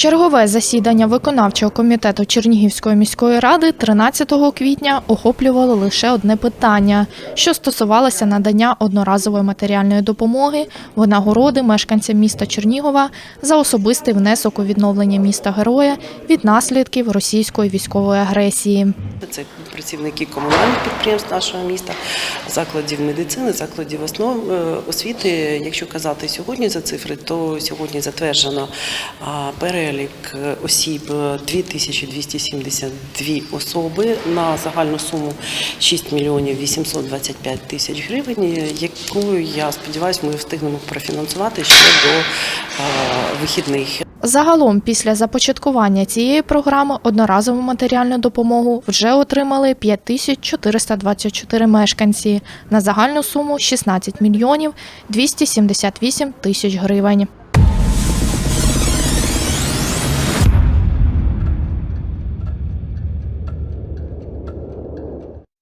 Чергове засідання виконавчого комітету Чернігівської міської ради 13 квітня охоплювало лише одне питання, що стосувалося надання одноразової матеріальної допомоги в нагороди мешканцям міста Чернігова за особистий внесок у відновлення міста героя від наслідків російської військової агресії. Це працівники комунальних підприємств нашого міста, закладів медицини, закладів основ е, освіти. Якщо казати сьогодні за цифри, то сьогодні затверджено а, перелік е, осіб е, 2272 особи на загальну суму 6 мільйонів 825 тисяч гривень, яку я сподіваюся, ми встигнемо профінансувати ще до вихідних. Загалом, після започаткування цієї програми одноразову матеріальну допомогу вже отримали 5424 мешканці на загальну суму 16 мільйонів 278 тисяч гривень.